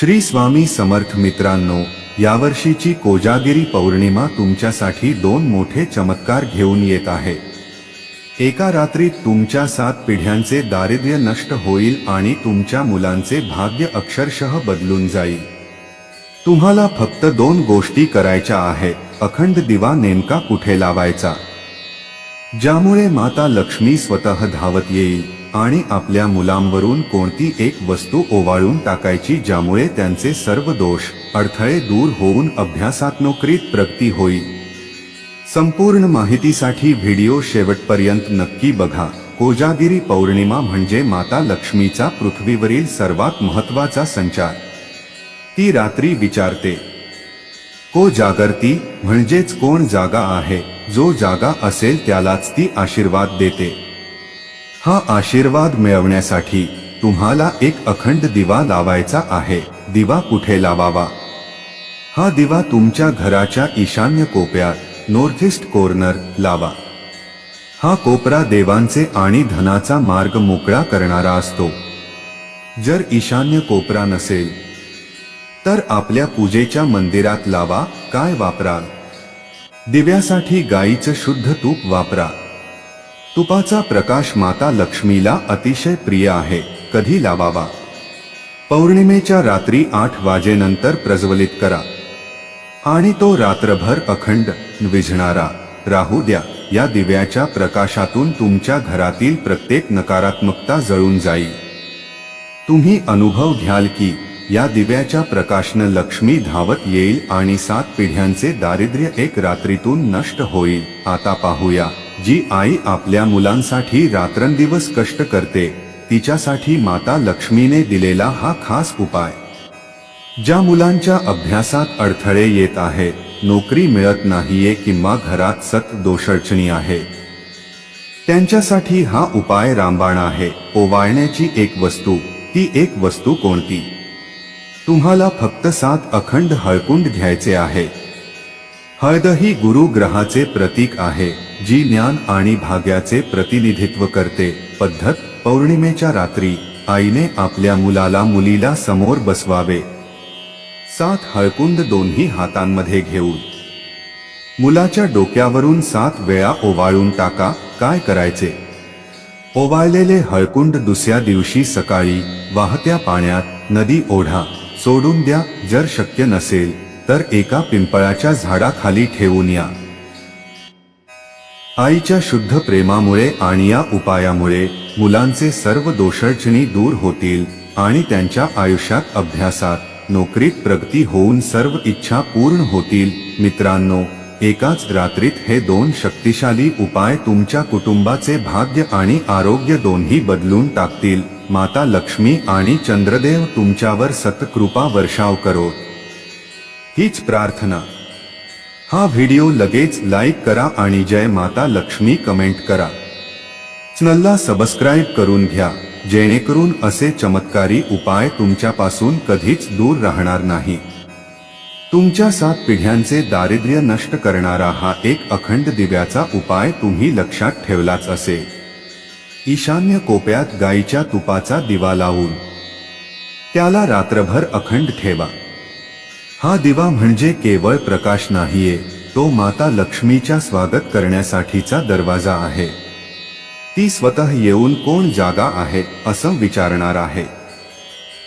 श्री स्वामी समर्थ मित्रांनो यावर्षीची कोजागिरी पौर्णिमा तुमच्यासाठी दोन मोठे चमत्कार घेऊन येत आहे. एका रात्रीत तुमच्या सात पिढ्यांचे दारिद्र्य नष्ट होईल आणि तुमच्या मुलांचे भाग्य अक्षरशः बदलून जाईल. तुम्हाला फक्त दोन गोष्टी करायच्या आहेत अखंड दिवा नेमका कुठे लावायचा? ज्यामुळे माता लक्ष्मी स्वतः धावत येईल. आणि आपल्या मुलांवरून कोणती एक वस्तू ओवाळून टाकायची ज्यामुळे त्यांचे सर्व दोष अडथळे दूर होऊन अभ्यासात नोकरीत प्रगती होईल संपूर्ण माहितीसाठी व्हिडिओ शेवटपर्यंत नक्की बघा. कोजागिरी पौर्णिमा म्हणजे माता लक्ष्मीचा पृथ्वीवरील सर्वात महत्त्वाचा संचार. ती रात्री विचारते को जागरती? म्हणजेच कोण जागा आहे? जो जागा असेल त्यालाच ती आशीर्वाद देते. हा आशीर्वाद मिळवण्यासाठी तुम्हाला एक अखंड दिवा लावायचा आहे. दिवा कुठे लावावा? हा दिवा तुमच्या घराच्या ईशान्य कोपऱ्यात नॉर्थ ईस्ट कॉर्नर लावा. हा कोपरा देवांचे आणि धनाचा मार्ग मोकळा करणारा असतो. जर ईशान्य कोपरा नसेल तर आपल्या पूजेच्या मंदिरात लावा. काय वापराल? दिव्यासाठी गाईचं शुद्ध तूप वापरा. तुपाचा प्रकाश माता लक्ष्मीला अतिशय प्रिय आहे कधी लावावा? पौर्णिमेच्या रात्री आठ वाजेनंतर प्रज्वलित करा. आणि तो रात्रभर अखंड विझणारा. राहू द्या या दिव्याच्या प्रकाशातून तुमच्या घरातील प्रत्येक नकारात्मकता जळून जाईल. तुम्ही अनुभव घ्याल की या दिव्याच्या प्रकाशनं लक्ष्मी धावत येईल आणि सात पिढ्यांचे दारिद्र्य एक रात्रीतून नष्ट होईल. आता पाहूया. जी आई आपल्या मुलांसाठी रात्रंदिवस कष्ट करते तिच्यासाठी माता लक्ष्मीने दिलेला हा खास उपाय. ज्या मुलांच्या अभ्यासात अडथळे येत आहेत नोकरी मिळत नाहीये किंवा घरात सत दोषणी आहे. त्यांच्यासाठी हा उपाय रामबाण आहे. ओवाळण्याची एक वस्तू ती एक वस्तू कोणती? तुम्हाला फक्त सात अखंड हळकुंड घ्यायचे आहे. हळद ही गुरु ग्रहाचे प्रतीक आहे जी ज्ञान आणि भाग्याचे प्रतिनिधित्व करते. पद्धत पौर्णिमेच्या रात्री आईने आपल्या मुलाला मुलीला समोर बसवावे. सात हळकुंड दोन्ही हातांमध्ये घेऊन. मुलाच्या डोक्यावरून सात वेळा ओवाळून टाका काय करायचे? ओवाळलेले हळकुंड दुसऱ्या दिवशी सकाळी वाहत्या पाण्यात नदी ओढा सोडून द्या जर शक्य नसेल तर एका पिंपळाच्या झाडाखाली ठेवून या. आईच्या शुद्ध प्रेमामुळे आणि या उपायामुळे मुलांचे सर्व दोषडचणी दूर होतील आणि त्यांच्या आयुष्यात अभ्यासात नोकरीत प्रगती होऊन सर्व इच्छा पूर्ण होतील. मित्रांनो एकाच रात्रीत हे दोन शक्तिशाली उपाय तुमच्या कुटुंबाचे भाग्य आणि आरोग्य दोन्ही बदलून टाकतील. माता लक्ष्मी आणि चंद्रदेव तुमच्यावर सतकृपा वर्षाव करो. हीच प्रार्थना. हा व्हिडिओ लगेच लाईक करा आणि जय माता लक्ष्मी कमेंट करा. चॅनलला सबस्क्राईब करून घ्या जेणेकरून असे चमत्कारी उपाय तुमच्यापासून कधीच दूर राहणार नाही. तुमच्या सात पिढ्यांचे दारिद्र्य नष्ट करणारा हा एक अखंड दिव्याचा उपाय तुम्ही लक्षात ठेवलाच असेल. ईशान्य कोप्यात गाईच्या तुपाचा दिवा लावून. त्याला रात्रभर अखंड ठेवा. हा दिवा म्हणजे केवळ प्रकाश नाहीये तो माता लक्ष्मीच्या स्वागत करण्यासाठीचा दरवाजा आहे. ती स्वतः येऊन कोण जागा आहे असं विचारणार आहे.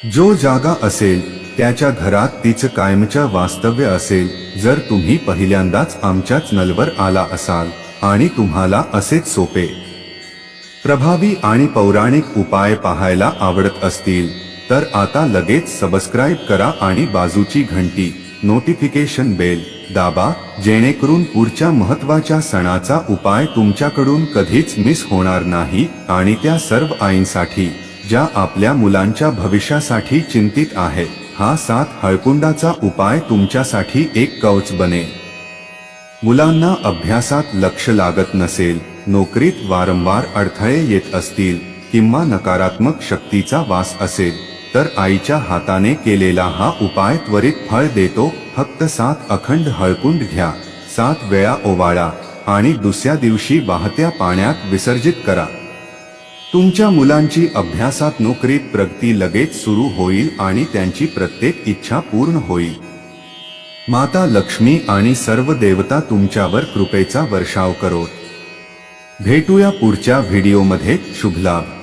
जो जागा असेल त्याच्या घरात तिचं कायमचं वास्तव्य असेल जर तुम्ही पहिल्यांदाच आमच्याच नलवर आला असाल आणि तुम्हाला असेच सोपे. प्रभावी आणि पौराणिक उपाय पाहायला आवडत असतील. तर आता लगेच सबस्क्राईब करा आणि बाजूची घंटी नोटिफिकेशन बेल दाबा जेणेकरून पुढच्या महत्त्वाच्या सणाचा उपाय तुमच्याकडून कधीच मिस होणार नाही आणि त्या सर्व आईंसाठी ज्या आपल्या मुलांच्या भविष्यासाठी चिंतित आहेत हा सात हळकुंडाचा उपाय तुमच्यासाठी एक कवच बने. मुलांना अभ्यासात लक्ष लागत नसेल नोकरीत वारंवार अडथळे येत असतील किंवा नकारात्मक शक्तीचा वास असेल तर आईच्या हाताने केलेला हा उपाय त्वरित फळ देतो. फक्त सात अखंड हळकुंड घ्या. सात वेळा ओवाळा आणि दुसऱ्या दिवशी वाहत्या पाण्यात विसर्जित करा. तुमच्या मुलांची अभ्यासात नोकरीत प्रगती लगेच सुरू होईल आणि त्यांची प्रत्येक इच्छा पूर्ण होईल. माता लक्ष्मी आणि सर्व देवता तुमच्यावर कृपेचा वर्षाव करोत भेटूया पुढच्या व्हिडिओमध्ये. शुभलाभ